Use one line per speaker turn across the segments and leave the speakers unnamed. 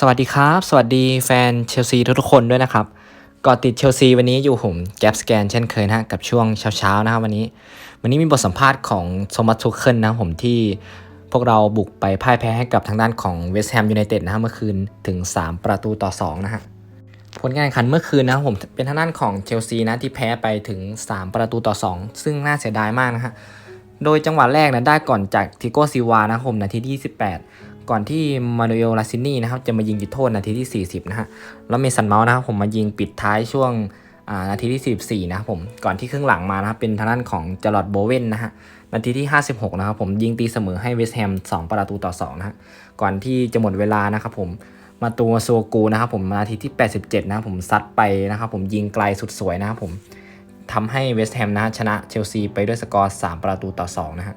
สวัสดีครับ สวัสดีแฟนเชลซีทุกๆคนด้วยนะครับก่อติดเชลซีวันนี้อยู่ผมแกปสแกนเช่นเคยนะฮะกับช่วงเช้าๆนะครับวันนี้ วันนี้มีบทสัมภาษณ์ของโทมัสทูเคิลนะผมที่พวกเราบุกไปพ่ายแพ้ให้กับทางด้านของเวสต์แฮมยูไนเต็ดนะฮะเมื่อคืนถึง 3 ประตูต่อ 2 นะฮะผลการแข่งขันเมื่อคืนนะผมเป็นทางด้านของเชลซีนะที่แพ้ไปถึง 3 ประตูต่อ 2 ซึ่งน่าเสียดายมากนะฮะโดยจังหวะแรกนะได้ก่อนจากทิโกซิวานะผมนาทีที่28 ก่อนที่มานูเอลลาซินี่นะครับจะมายิงจุดโทษนาทีที่ 40 นะฮะ แล้วเมสันเมาส์นะครับผมมายิงปิดท้ายช่วงนาทีที่ 44 นะครับผม ก่อนที่ครึ่งหลังมานะครับเป็นทางด้านของจารอดโบเวนนะฮะ นาทีที่ 56 นะครับผมยิงตีเสมอให้เวสต์แฮม 2 ประตูต่อ 2 นะฮะ ก่อนที่จะหมดเวลานะครับผม มาตัวโซกูนะครับผมนาทีที่ 87 นะครับผมซัดไปนะครับผมยิงไกลสุดสวยนะครับผมทำให้เวสต์แฮมนะฮะชนะเชลซีไปด้วยสกอร์ 3 ประตูต่อ 2 นะฮะ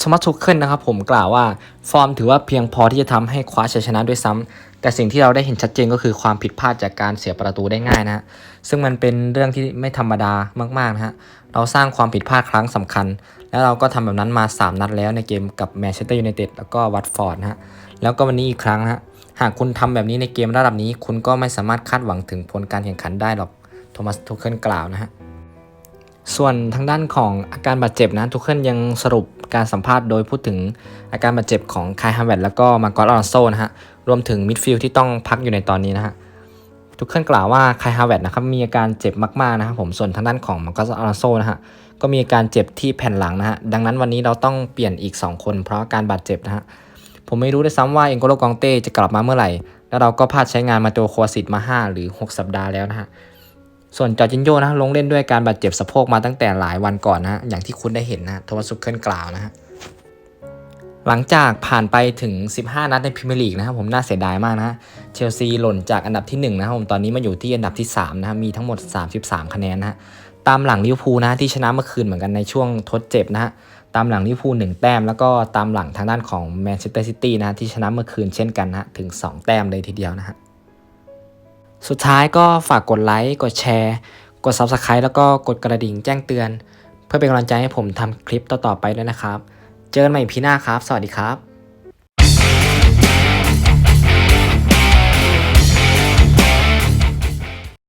ชมัตทุกเคิลนะครับผมกล่าวว่าฟอร์มถือว่าเพียงพอที่จะทำให้คว้าชัยชนะด้วยซ้ำแต่สิ่งที่เราได้เห็นชัดเจนก็คือความผิดพลาดจากการเสียประตูได้ง่ายนะฮะซึ่งมันเป็นเรื่องที่ไม่ธรรมดามากๆนะฮะเราสร้างความผิดพลาดครั้งสำคัญ แล้วเราก็ทำแบบนั้นมา 3 นัดแล้วในเกมกับแมนเชสเตอร์ยูไนเต็ดแล้วก็วัตฟอร์ดนะฮะแล้วก็วันนี้อีกครั้งนะฮะหากคุณทำแบบนี้ในเกมระดับนี้ คุณก็ไม่สามารถคาดหวังถึงผลการแข่งขันได้หรอกโทมัสทุกเคิลกล่าวนะฮะ ส่วนทางด้านของอาการบาดเจ็บนะทุกคนยังสรุปการสัมภาษณ์โดยพูดถึงอาการบาดเจ็บของคายฮาร์เวตแล้วก็มาร์กอสอลอนโซนะฮะรวมถึงมิดฟิลด์ที่ต้องพักอยู่ในตอนนี้นะฮะทุกคนกล่าวว่าคายฮาร์เวตนะครับมีอาการเจ็บมากๆนะครับผมส่วนทางด้านของมาร์กอสอลอนโซนะฮะก็มีอาการเจ็บที่แผ่นหลังนะฮะดังนั้นวันนี้เราต้องเปลี่ยนอีก 2 คน เพราะอาการบาดเจ็บนะฮะผมไม่รู้ด้วยซ้ำว่าเอ็นโกโลกองเต้จะกลับมาเมื่อไหร่ แล้วเราก็พลาดใช้งานมาโตโควาสิตมา 5 หรือ 6 สัปดาห์แล้วนะฮะ ส่วนจอร์จินโยนะลงเล่นด้วยการบาดเจ็บสะโพกมาตั้งแต่หลายวันก่อนนะอย่างที่คุณได้เห็นนะโทมัสซุกเคิลกล่าวนะฮะหลังจากผ่านไปถึง 15 นัดในพรีเมียร์ลีกนะครับผมน่าเสียดายมากนะเชลซีหล่นจากอันดับที่1นะครับผมตอนนี้มาอยู่ที่อันดับที่3นะฮะมีทั้งหมด 33 คะแนนนะฮะตามหลังลิเวอร์พูลนะที่ชนะเมื่อคืนเหมือนกันในช่วงทดเจ็บนะฮะตามหลังลิเวอร์พูล1แต้ม แล้วก็ตามหลังทางด้านของแมนเชสเตอร์ซิตี้นะที่ชนะเมื่อคืนเช่นกันนะฮะถึง 2 แต้มเลยทีเดียวนะฮะ สุดท้ายก็ฝากกดไลค์ กดแชร์ กด Subscribe แล้วก็กดกระดิ่งแจ้งเตือน เพื่อเป็นกำลังใจให้ผมทำคลิปต่อๆไปด้วยนะครับ เจอกันใหม่พีหน้าครับ สวัสดีครับ